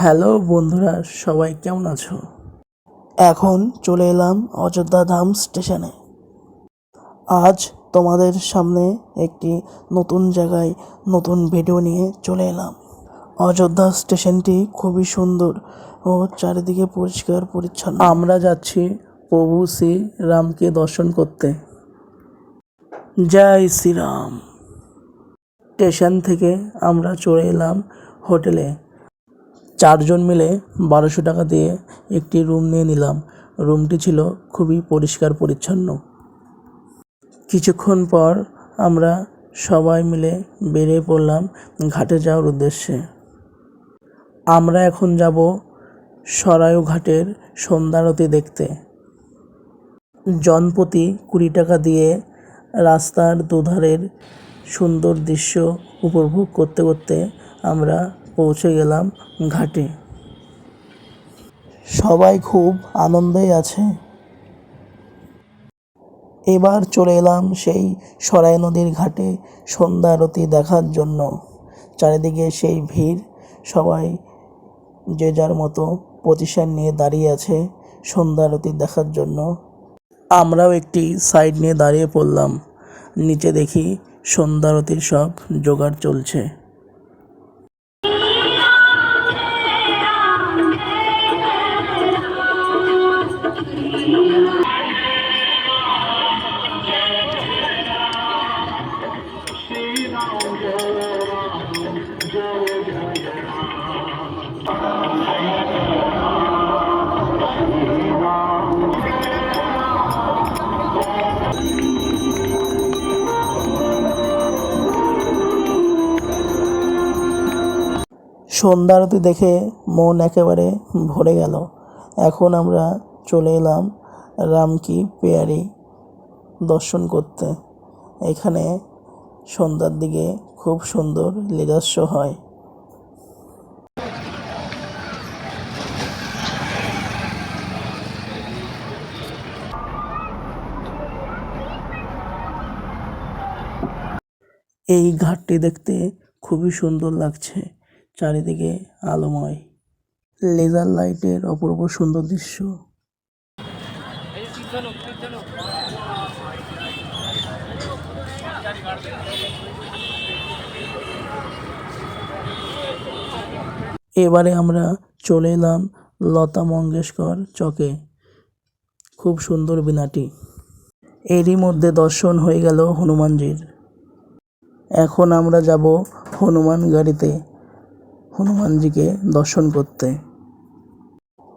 Hello বন্ধুরা, সবাই কেমন আছো? এখন চলে এলাম অযোধ্যা ধাম স্টেশনে। আজ তোমাদের সামনে একটি নতুন জায়গায় নতুন ভিডিও নিয়ে চলে এলাম। অযোধ্যা স্টেশনটি খুবই সুন্দর ও চারিদিকে পরিষ্কার পরিচ্ছন্ন। আমরা যাচ্ছি প্রভু শ্রী রামকে দর্শন করতে। জয় শ্রীরাম স্টেশন থেকে আমরা চলে এলাম হোটেলে। চারজন মিলে বারোশো টাকা দিয়ে একটি রুম নিয়ে নিলাম। রুমটি ছিল খুবই পরিষ্কার পরিচ্ছন্ন। কিছুক্ষণ পর আমরা সবাই মিলে বেরিয়ে পড়লাম ঘাটে যাওয়ার উদ্দেশ্যে। আমরা এখন যাব সরায়ু ঘাটের সন্ধ্যারতি দেখতে। জনপ্রতি কুড়ি টাকা দিয়ে রাস্তার দুধারের সুন্দর দৃশ্য উপভোগ করতে করতে আমরা পৌঁছে গেলাম ঘাটে। সবাই খুব আনন্দেই আছে। এবার চলে এলাম সেই সরাই নদীর ঘাটে সন্ধ্যা আরতি দেখার জন্য। চারিদিকে সেই ভিড়, সবাই যে যার মতো পজিশন নিয়ে দাঁড়িয়ে আছে সন্ধ্যা আরতি দেখার জন্য। আমরাও একটি সাইড নিয়ে দাঁড়িয়ে পড়লাম। নিচে দেখি সন্ধ্যা আরতির সব জোগাড় চলছে। সন্ধ্যা আরতি দেখে মন একেবারে ভরে গেল। এখন আমরা চলে এলাম রামকি পেয়ারি দর্শন করতে। এখানে সন্ধ্যার দিকে খুব সুন্দর লীলাস্য হয়। এই ঘাটটি দেখতে খুবই সুন্দর লাগছে, চারিদিকে আলোময়। লেজার লাইটের অপূর্ব সুন্দর দৃশ্য। এবারে আমরা চলে এলাম লতা মঙ্গেশকর চকে। খুব সুন্দর বিনাটি এরই মধ্যে দর্শন হয়ে গেল হনুমানজির। এখন আমরা যাব হনুমান গাড়িতে, হনুমানজিকে দর্শন করতে।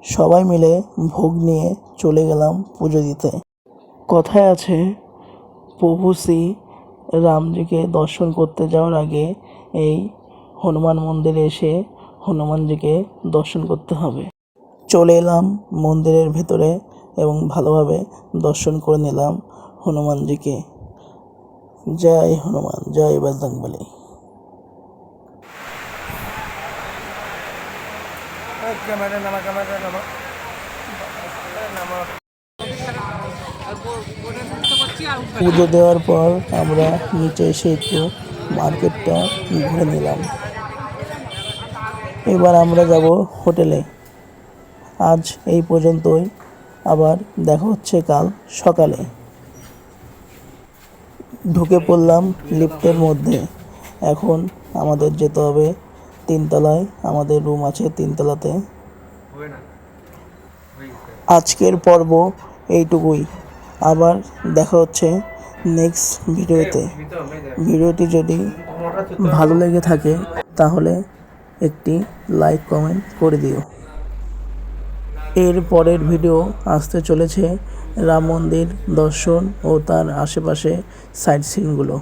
সবাই মিলে ভোগ নিয়ে চলে গেলাম পুজো দিতে। কথায় আছে, প্রভু শ্রী রামজিকে দর্শন করতে যাওয়ার আগে এই হনুমান মন্দিরে এসে হনুমানজিকে দর্শন করতে হবে। চলে এলাম মন্দিরের ভেতরে এবং ভালোভাবে দর্শন করে নিলাম হনুমানজিকে। জয় হনুমান, জয় বজরংবলী। পুজো দেওয়ার পর আমরা নিচে এসে একটু মার্কেটটা ঘুরে নিলাম। এবার আমরা যাব হোটেলে। আজ এই পর্যন্তই। আবার দেখা হচ্ছে কাল সকালে। ঢুকে পড়লাম লিফটের মধ্যে। এখন আমাদের যেতে হবে তিনতলায়। আমাদের রুম আছে তিনতলাতে। আজকের পর্ব এইটুকুই। আবার দেখা হচ্ছে নেক্সট ভিডিওতে। ভিডিওটি যদি ভালো লেগে থাকে, তাহলে একটি লাইক কমেন্ট করে দিও। এর পরের ভিডিও আসতে চলেছে রাম মন্দির দর্শন ও তার আশেপাশে সাইট সিনগুলো